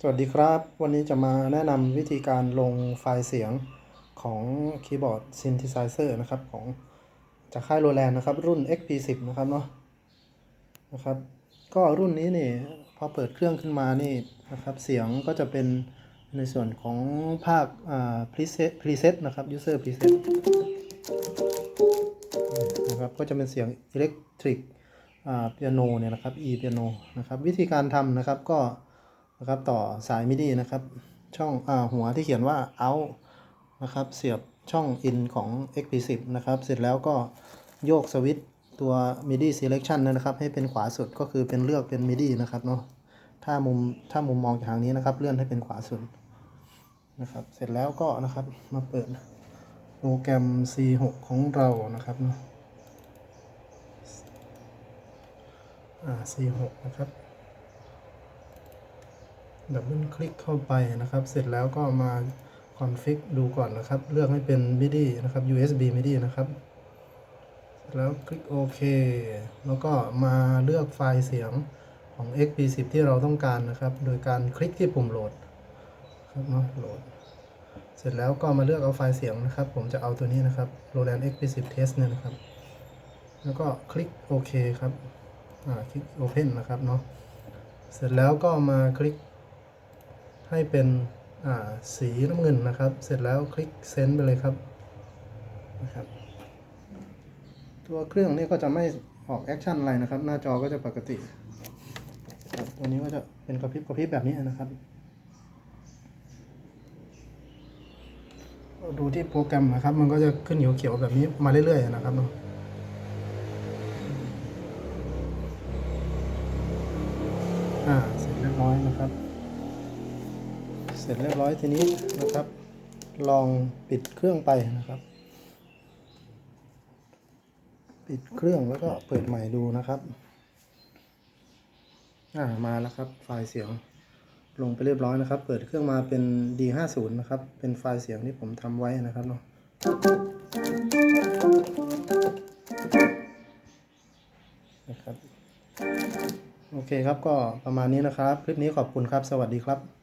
สวัสดีครับ วันนี้จะมาแนะนำวิธีการลงไฟล์เสียงของคีย์บอร์ด Synthesizer นะครับของจากค่ายโรแลนนะครับ รุ่น XP10 นะครับเนาะนะครับ ก็รุ่นนี้นี่พอเปิดเครื่องขึ้นมานี่นะครับ เสียงก็จะเป็นในส่วนของภาคอ่า preset preset นะครับ user preset นะครับก็จะเป็นเสียงอิเล็กทริกอ่าเปียโนเนี่ยนะครับ e เปียโนนะครับ วิธีการทำนะครับก็ นะครับต่อสาย MIDI นะครับ ช่องอ่าหัวที่เขียนว่า out นะครับเสียบช่อง in ของ XP10 นะครับ เสร็จแล้วก็โยกสวิตตัว MIDI selection นะครับ ให้เป็นขวาสุดก็คือเป็นเลือกเป็น MIDI นะครับเนาะถ้ามุมถ้ามุมมองจากทางนี้นะครับ เลื่อนให้เป็นขวาสุดนะครับ เสร็จแล้วก็นะครับมาเปิดโปรแกรม C6 ของเรานะครับเนาะอ่า C6 นะครับ ดับเบิลคลิกเข้าไปนะครับ เสร็จแล้วก็มาคอนฟิกดูก่อนนะครับ เลือกให้เป็น MIDI นะครับ USB MIDI นะครับแล้วคลิกโอเค แล้วก็มาเลือกไฟล์เสียงของ XP10 ที่เราต้องการนะครับ โดยการคลิกที่ปุ่มโหลดครับเนาะโหลด เสร็จแล้วก็มาเลือกเอาไฟล์เสียงนะครับ ผมจะเอาตัวนี้นะครับ Roland XP10 Test เนี่ยนะครับ แล้วก็คลิกโอเคครับ อ่า คลิก Open นะครับเนาะ เสร็จแล้วก็มาคลิก ให้เป็นสีน้ำเงินนะครับ เสร็จแล้วคลิกเซนไปเลยครับนะครับ ตัวเครื่องนี่ก็จะไม่ออกแอคชั่นอะไรนะครับ หน้าจอก็จะปกติตัวนี้ก็จะเป็นกระพริบกระพริบแบบนี้นะครับ ดูที่โปรแกรมนะครับ มันก็จะขึ้นเขียวๆแบบนี้มาเรื่อยๆนะครับเนาะอ่าเสร็จเรียบร้อยนะครับ สร็จเรียบร้อยทีนี้นะครับ ลองปิดเครื่องไปนะครับ ปิดเครื่องแล้วก็เปิดใหม่ดูนะครับอ่ามาแล้วครับไฟล์เสียงลงไปเรียบร้อยนะครับ เปิดเครื่องมาเป็น D50 นะครับ เป็นไฟล์เสียงที่ผมทำไว้นะครับเนาะนะครับ โอเคครับก็ประมาณนี้นะครับ คลิปนี้ขอบคุณครับ สวัสดีครับ